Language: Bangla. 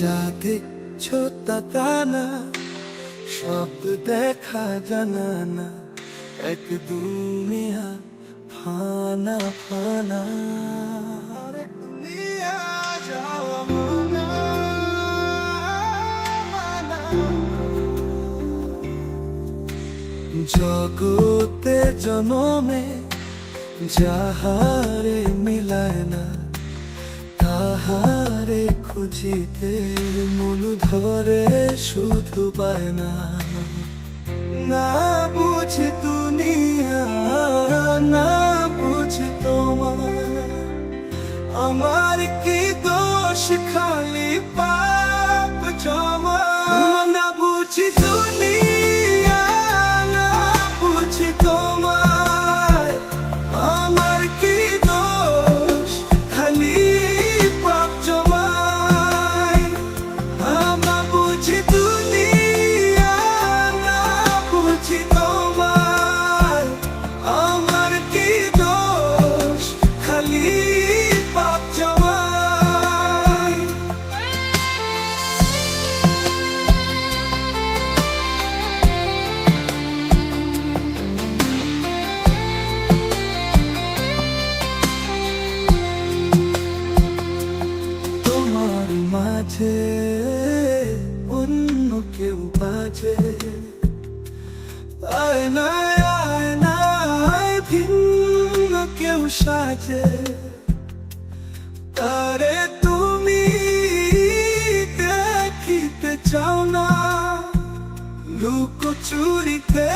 যা দেখছ তা তা না, সব দেখা জানা না এক দুনিয়া ফানা ফানা। জগতে জনমে যাহারে মিলায় না তাহারে খুঁজিতে মন ধরে শুধু পায় না। না বুঝি দুনিয়া, না বুঝি তোমার। আমার কি দোষ খালি বাজে আয়নায় আয়নায় ভিন্ন কেউ সাজে। তারে তুমি দেখিতে চাও না। লুকো চুরিতে